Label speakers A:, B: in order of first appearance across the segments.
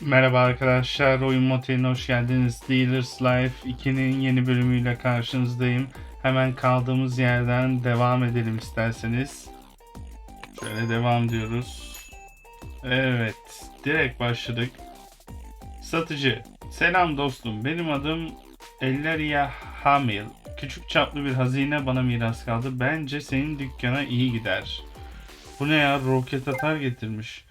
A: Merhaba arkadaşlar, Oyun Motel'ine hoş geldiniz. Dealers Life 2'nin yeni bölümüyle karşınızdayım. Hemen kaldığımız yerden devam edelim isterseniz. Şöyle devam diyoruz. Evet, direkt başladık. Satıcı, selam dostum. Benim adım Elleria Hamil. Küçük çaplı bir hazine bana miras kaldı. Bence senin dükkana iyi gider. Bu ne ya? Roket atar getirmiş.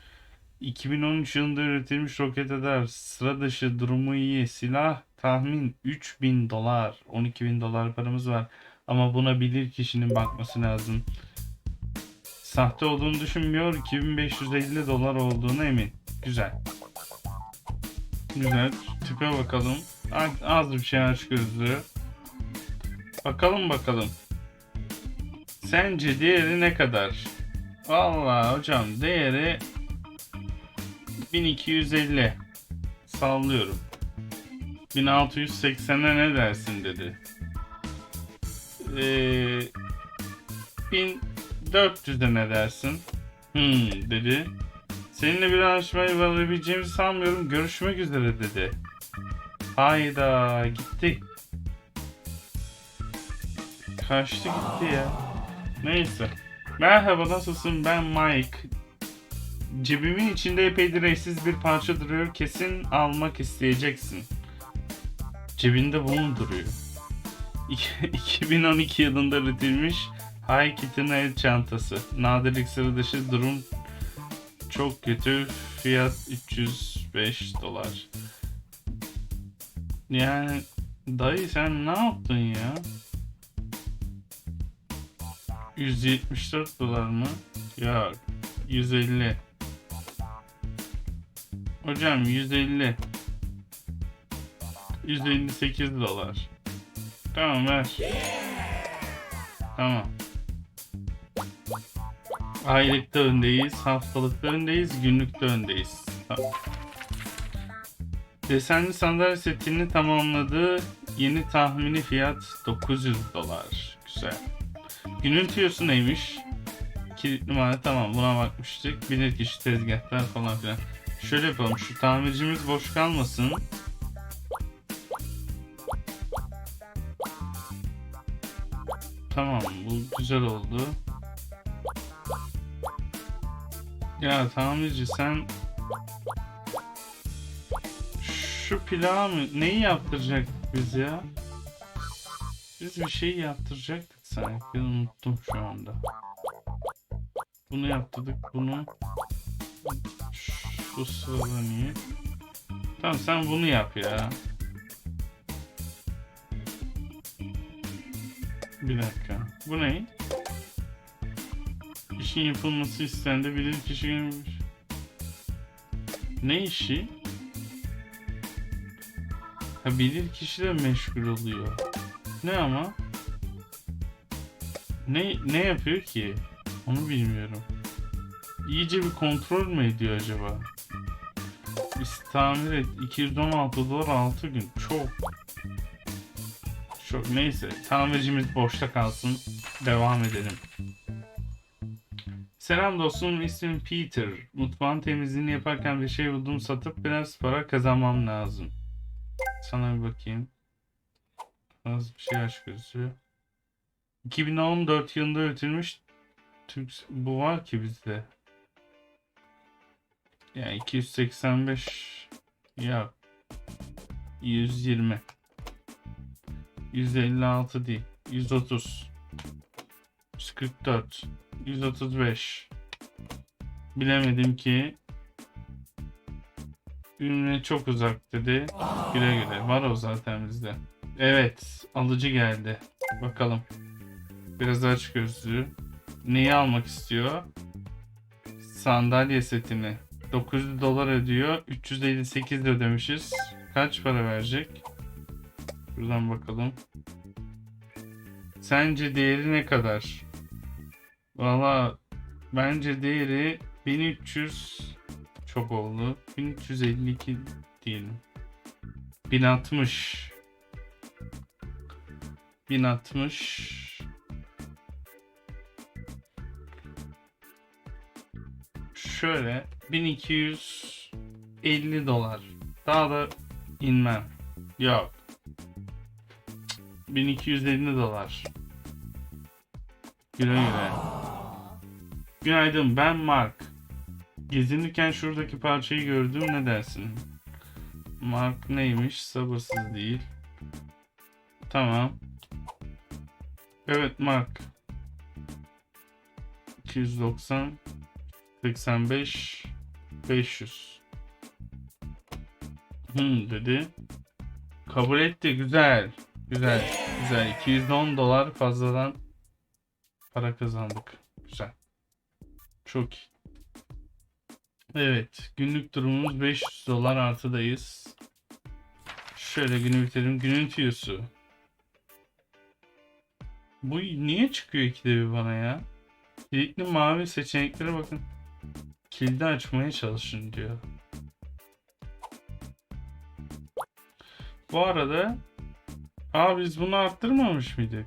A: 2013 yılında üretilmiş roket atar. Sıra dışı durumu iyi. Silah tahmin 3000 dolar. 12 bin dolar paramız var. Ama buna bilir kişinin bakması lazım. Sahte olduğunu düşünmüyor. 2550 dolar olduğunu emin. Güzel. Güzel. Tipe bakalım. Az bir şey aç gözlü. Bakalım bakalım. Sence değeri ne kadar? Vallahi hocam değeri 1250 sallıyorum. 1680'e ne dersin dedi. Ee, 1400'e ne dersin? Hmm dedi. Seninle bir anlaşmayı varabileceğimizi sanmıyorum. Görüşmek üzere dedi. Hayda gitti. Kaçtı gitti ya. Neyse. Merhaba nasılsın ben Mike. Cebimin içinde epeydir eşsiz bir parça duruyor. Kesin almak isteyeceksin. Cebinde bu mu duruyor? İki- 2012 yılında üretilmiş High Kit'in el çantası. Nadirlik sıra dışı durum çok kötü. Fiyat 305 dolar. Yani dayı sen ne yaptın ya? 174 dolar mı? Ya 150. Hocam 150. 158 dolar. Tamam ver. Tamam. Aylıkta öndeyiz, haftalıkta öndeyiz, günlükte öndeyiz. Desenli sandalye setini tamamladı. Yeni tahmini fiyat 900 dolar. Güzel. Günün tüyosu neymiş? Kilit numara tamam buna bakmıştık. Bilir kişi tezgahlar falan filan. Şöyle yapalım şu tamircimiz boş kalmasın. Tamam bu güzel oldu. Ya tamirci sen şu plağı mı neyi yaptıracak biz ya? Biz bir şey yaptıracaktık sanki unuttum şu anda. Bunu yaptırdık bunu. Şu sırada niye? Tamam sen bunu yap ya. Bir dakika. Bu ne? İşin yapılması istendi bilir kişi gelmiş. Ne işi? Ha bilir kişi de meşgul oluyor. Ne ama? Ne ne yapıyor ki? Onu bilmiyorum. İyice bir kontrol mü ediyor acaba? Biz tamir et. 216 dolar 6 gün. Çok. Çok neyse. Tamircimiz boşta kalsın. Devam edelim. Selam dostum. ismim Peter. Mutfağın temizliğini yaparken bir şey buldum. Satıp biraz para kazanmam lazım. Sana bir bakayım. Az bir şey aç gözü. 2014 yılında üretilmiş Türk bu var ki bizde. Yani 285 ya 120 156 değil. 130 144 135 bilemedim ki. Ürüne çok uzak dedi. Güle güle. Var o zaten bizde. Evet alıcı geldi. Bakalım. Biraz aç gözlü. Neyi almak istiyor? Sandalye setini 900 dolar ödüyor 358 de ödemişiz kaç para verecek Buradan bakalım. Sence değeri ne kadar? Valla bence değeri 1300 çok oldu. 1352 diyelim. 1060 1060 Şöyle 1200 1250 dolar. Daha da inmem. Yok. Cık, 1250 dolar. Güle güle. Günaydın ben Mark. Gezinirken şuradaki parçayı gördüm ne dersin? Mark neymiş? Sabırsız değil. Tamam. Evet Mark. 290 85 500 Hmm dedi. Kabul etti. Güzel. Güzel. Güzel. 210 dolar fazladan para kazandık. Güzel. Çok iyi. Evet. Günlük durumumuz 500 dolar artıdayız. Şöyle günü bitirelim. Günün tüyosu. Bu niye çıkıyor ikide bir bana ya? Kilitli mavi seçeneklere bakın. Kilidi açmaya çalışın diyor. Bu arada Aa biz bunu arttırmamış mıydık?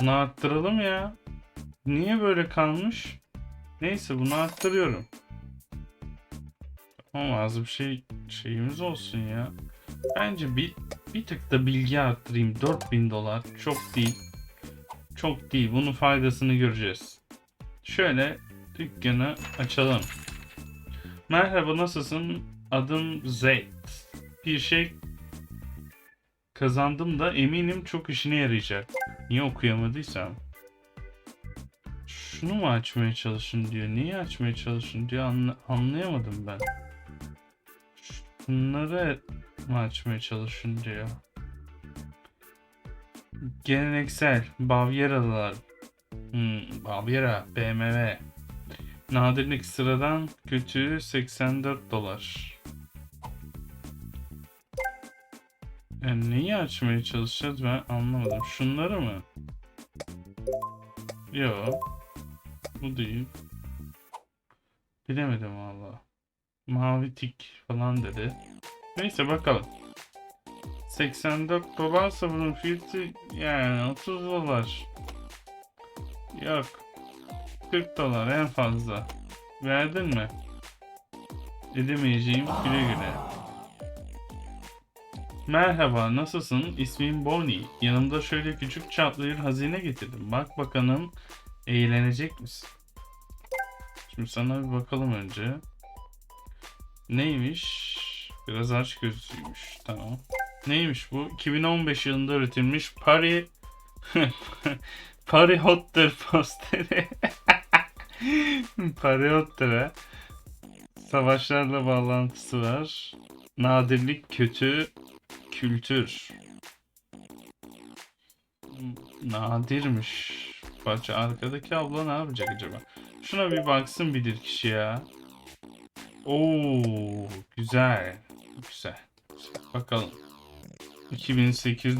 A: Bunu arttıralım ya. Niye böyle kalmış? Neyse bunu arttırıyorum. Ama az bir şey şeyimiz olsun ya. Bence bir bir tık da bilgi arttırayım. 4000 dolar çok değil. Çok değil. Bunun faydasını göreceğiz. Şöyle dükkanı açalım. Merhaba nasılsın? Adım Zeyd. Bir şey kazandım da eminim çok işine yarayacak. Niye okuyamadıysam. Şunu mu açmaya çalışın diyor. Niye açmaya çalışın diyor. Anla- anlayamadım ben. Bunları mı açmaya çalışın diyor. Geleneksel Bavyeralılar. Hmm, Bavyera, BMW. Nadirlik sıradan kötü 84 dolar. Yani neyi açmaya çalışacağız ben anlamadım. Şunları mı? Yok. Bu değil. Bilemedim valla. Mavi tik falan dedi. Neyse bakalım. 84 dolarsa bunun fiyatı yani 30 dolar. Yok. 40 dolar en fazla. Verdin mi? Edemeyeceğim güle güle. Merhaba nasılsın? İsmim Bonnie. Yanımda şöyle küçük çaplı bir hazine getirdim. Bak bakalım eğlenecek misin? Şimdi sana bir bakalım önce. Neymiş? Biraz aç gözlüymüş. Tamam. Neymiş bu? 2015 yılında üretilmiş Pari Pari Hotter posteri. Pari Hotter'a savaşlarla bağlantısı var. Nadirlik kötü kültür. Nadirmiş. Parça arkadaki abla ne yapacak acaba? Şuna bir baksın bilir kişi ya. Oo, güzel. Güzel. Bakalım. 2800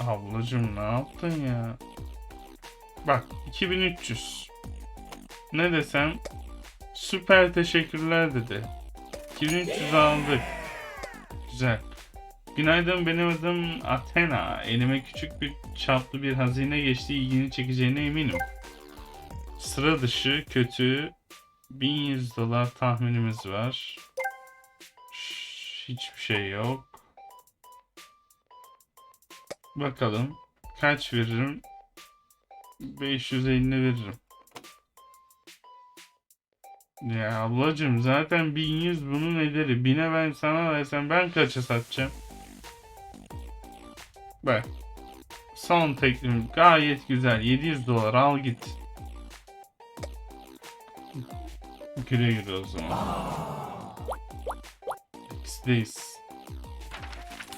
A: ablacım ne yaptın ya? Bak 2300. Ne desem süper teşekkürler dedi. 2300 aldık. Güzel. Günaydın benim adım Athena. Elime küçük bir çaplı bir hazine geçti ilgini çekeceğine eminim. Sıra dışı kötü 1100 dolar tahminimiz var. Hiçbir şey yok. Bakalım. Kaç veririm? 550 veririm. Ya ablacım zaten 1100 bunun ederi. 1000'e ben sana versem ben kaça satacağım? Bak. Son teklifim gayet güzel. 700 dolar al git. Güle güle o zaman. X'deyiz.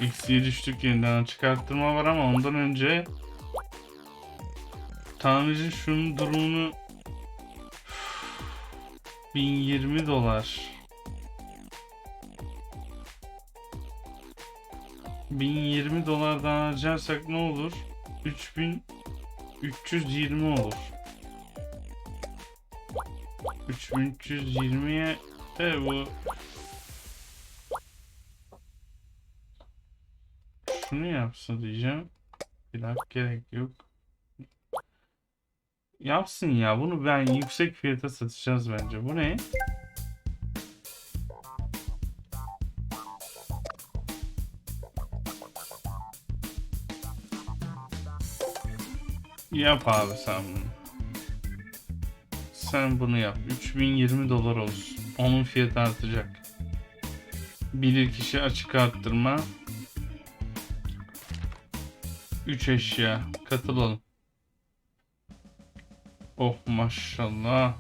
A: X'ye düştük yeniden çıkarttırma var ama ondan önce Tamirci şunun durumunu 1020 dolar 1020 dolardan harcarsak ne olur? 3320 olur. 3320'ye de bu şunu yapsa diyeceğim. Plak gerek yok. Yapsın ya. Bunu ben yüksek fiyata satacağız bence. Bu ne? Yap abi sen bunu. Sen bunu yap. 3020 dolar olsun. Onun fiyatı artacak. Bilir kişi açık arttırma. 3 eşya. Katılalım. Oh maşallah.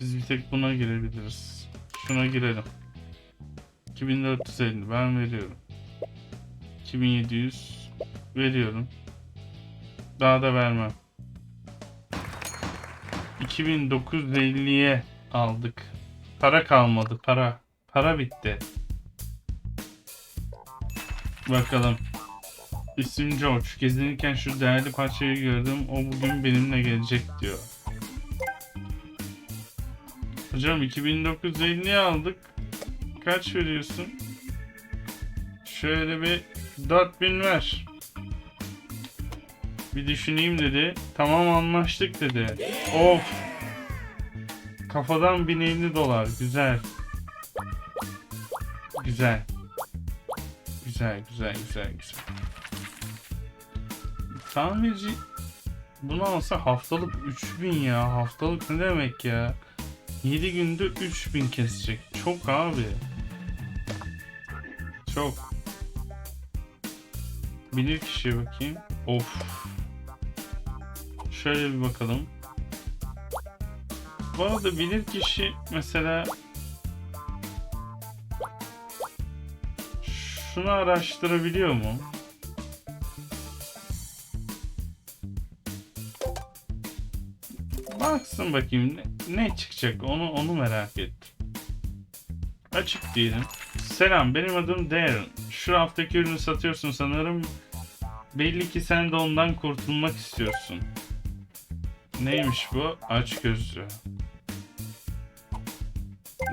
A: Biz bir tek buna girebiliriz. Şuna girelim. 2450 ben veriyorum. 2700 veriyorum. Daha da vermem. 2950'ye aldık. Para kalmadı para. Para bitti. Bakalım. İsim George. Gezinirken şu değerli parçayı gördüm. O bugün benimle gelecek diyor. Hocam 2950'ye aldık. Kaç veriyorsun? Şöyle bir 4000 ver. Bir düşüneyim dedi. Tamam anlaştık dedi. Of. Kafadan 1050 dolar. Güzel. Güzel. Güzel, güzel, güzel, güzel. Tamirci bunu alsa haftalık 3000 ya. Haftalık ne demek ya? 7 günde 3000 kesecek. Çok abi. Çok. Bilir kişiye bakayım. Of. Şöyle bir bakalım. Bu arada bilir kişi mesela şunu araştırabiliyor mu? Baksın bakayım ne, ne çıkacak onu onu merak ettim. Açık diyelim. Selam benim adım Darren. Şu haftaki ürünü satıyorsun sanırım. Belli ki sen de ondan kurtulmak istiyorsun. Neymiş bu? Aç gözlü.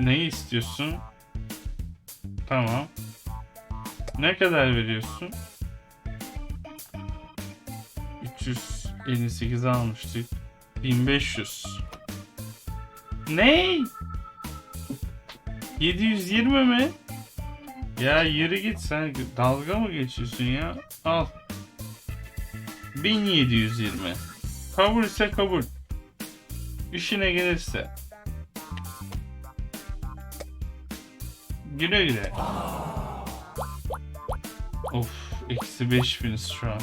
A: Neyi istiyorsun? Tamam. Ne kadar veriyorsun? 358 almıştık. 1500. Ne? 720 mi? Ya yürü git sen dalga mı geçiyorsun ya? Al. 1720. Kabul ise kabul. İşine gelirse. Güle güle. Of, eksi 5000'iz şu an.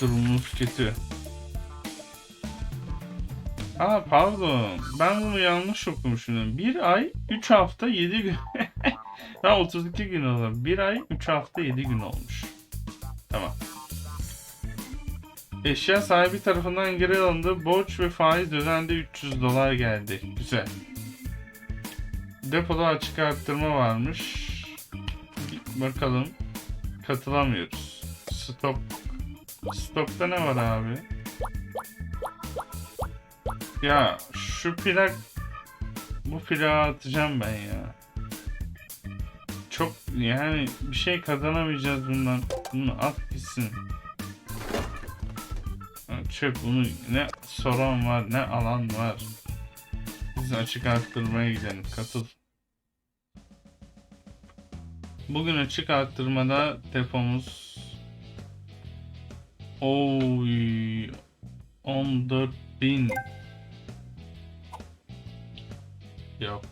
A: Durumumuz kötü. Aa pardon. Ben bunu yanlış okumuşum. Bir ay 3 hafta 7 gün. ben 32 gün olalım. Bir ay 3 hafta 7 gün olmuş. Tamam. Eşya sahibi tarafından geri alındı. Borç ve faiz ödendi 300 dolar geldi. Güzel. Depoda açık arttırma varmış. Bakalım. Katılamıyoruz. Stok. Stokta ne var abi? Ya şu plak bu plağı atacağım ben ya. Çok yani bir şey kazanamayacağız bundan. Bunu at gitsin. Çöp bunu ne soran var ne alan var. Biz açık arttırmaya gidelim. Katıl. Bugün açık arttırmada depomuz Oy 14.000 Yok.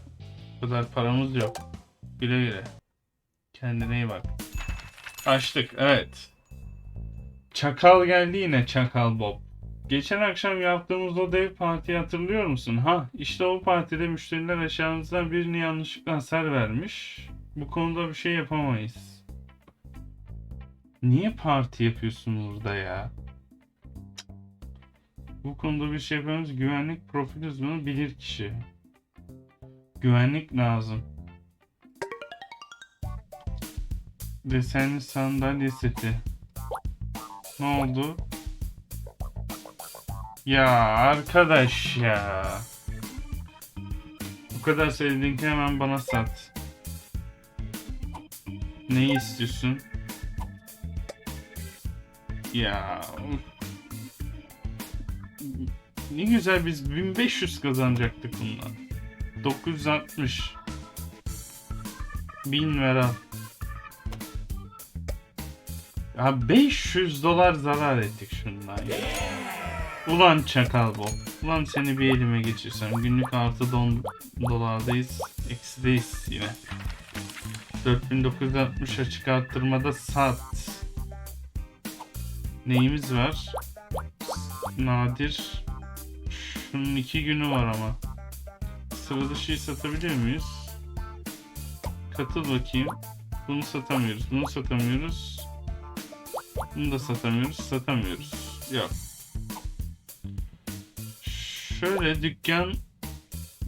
A: Bu kadar paramız yok. Güle güle. Kendine iyi bak. Açtık evet. Çakal geldi yine Çakal Bob. Geçen akşam yaptığımız o dev partiyi hatırlıyor musun? Ha işte o partide müşteriler eşyamızdan birini yanlışlıkla hasar vermiş. Bu konuda bir şey yapamayız. Niye parti yapıyorsun burada ya? Bu konuda bir şey yapamayız. Güvenlik profil uzmanı bilir kişi. Güvenlik lazım. Desenli sandalye seti. Ne oldu? Ya arkadaş ya. Bu kadar sevdiğin ki hemen bana sat. Neyi istiyorsun? Ya. Ne güzel biz 1500 kazanacaktık bundan. 960. 1000 ver al. Ya 500 dolar zarar ettik şundan ya. Ulan çakal bu. Ulan seni bir elime geçirsem. Günlük artı don dolardayız. Eksideyiz yine. 4960 açık arttırmada sat. Neyimiz var? Nadir. Şunun iki günü var ama. Sıra dışıyı satabiliyor muyuz? Katıl bakayım. Bunu satamıyoruz. Bunu satamıyoruz. Bunu da satamıyoruz. Satamıyoruz. Yok. Şöyle dükkan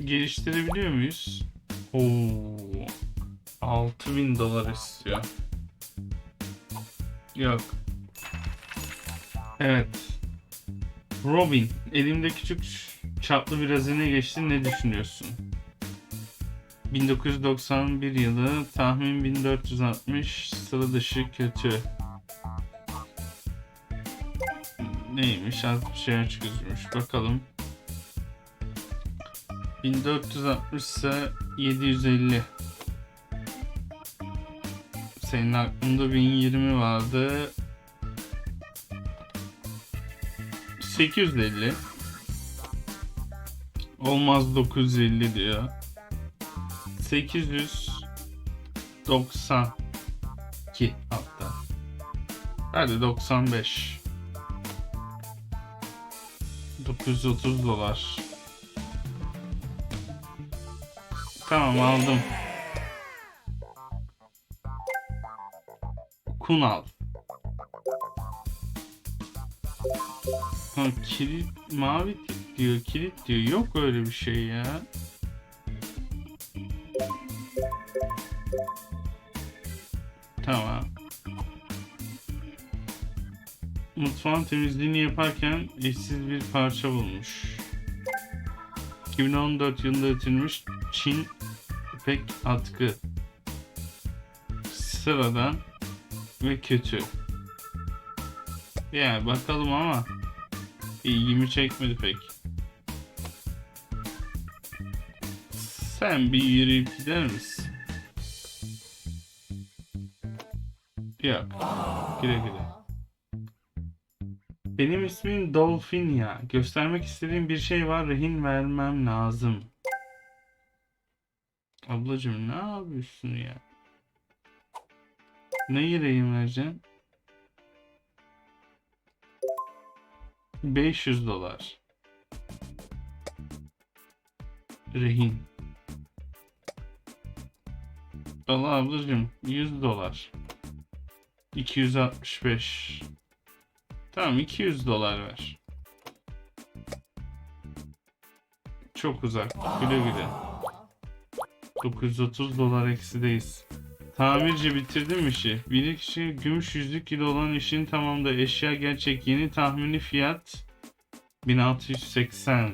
A: geliştirebiliyor muyuz? Oo. 6000 dolar istiyor. Yok. Evet. Robin, elimde küçük çaplı bir hazine geçti. Ne düşünüyorsun? 1991 yılı, tahmin 1460, sıra dışı kötü. Neymiş? Az bir şey açık. Bakalım. 1460 ise 750. Senin aklında 1020 vardı. 850. Olmaz 950 diyor. 892 hatta. Hadi 95. 930 dolar. Tamam aldım. Kunal. Ha kilit mavi tip diyor kilit diyor yok öyle bir şey ya. Tamam. Mutfağın temizliğini yaparken eşsiz bir parça bulmuş. 2014 yılında üretilmiş Çin ipek atkı. Sıradan ve kötü. Yani bakalım ama ilgimi çekmedi pek. Sen bir yürüyüp gider misin? Yok. Güle güle. Benim ismim Dolphin ya. Göstermek istediğim bir şey var. Rehin vermem lazım. Ablacım ne yapıyorsun ya? Neyi rehin vereceksin? 500 dolar. Rehin. Allah ablacım 100 dolar. 265. Tamam 200 dolar ver. Çok uzak. Güle güle. 930 dolar eksideyiz. Tamirci bitirdim işi. Bir kişi gümüş yüzlük kilo olan işin tamamda eşya gerçek yeni tahmini fiyat 1680.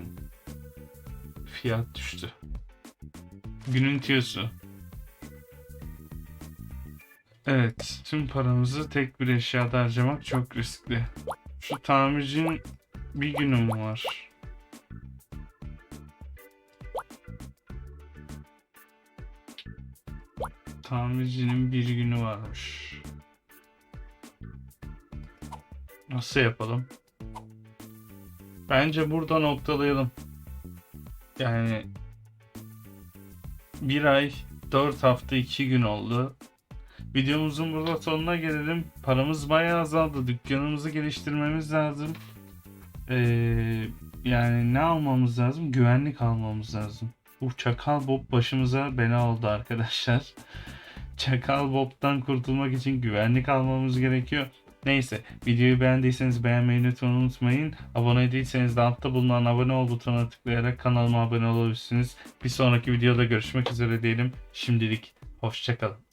A: Fiyat düştü. Günün tiyosu. Evet, tüm paramızı tek bir eşyada harcamak çok riskli. Şu tamircinin bir günü mü var? Tamircinin bir günü varmış. Nasıl yapalım? Bence burada noktalayalım. Yani bir ay, dört hafta, iki gün oldu. Videomuzun burada sonuna gelelim. Paramız bayağı azaldı. Dükkanımızı geliştirmemiz lazım. Ee, yani ne almamız lazım? Güvenlik almamız lazım. Bu Çakal Bob başımıza bela oldu arkadaşlar. Çakal Bob'tan kurtulmak için güvenlik almamız gerekiyor. Neyse videoyu beğendiyseniz beğenmeyi lütfen unutmayın. Abone değilseniz de altta bulunan abone ol butonuna tıklayarak kanalıma abone olabilirsiniz. Bir sonraki videoda görüşmek üzere diyelim. Şimdilik hoşçakalın.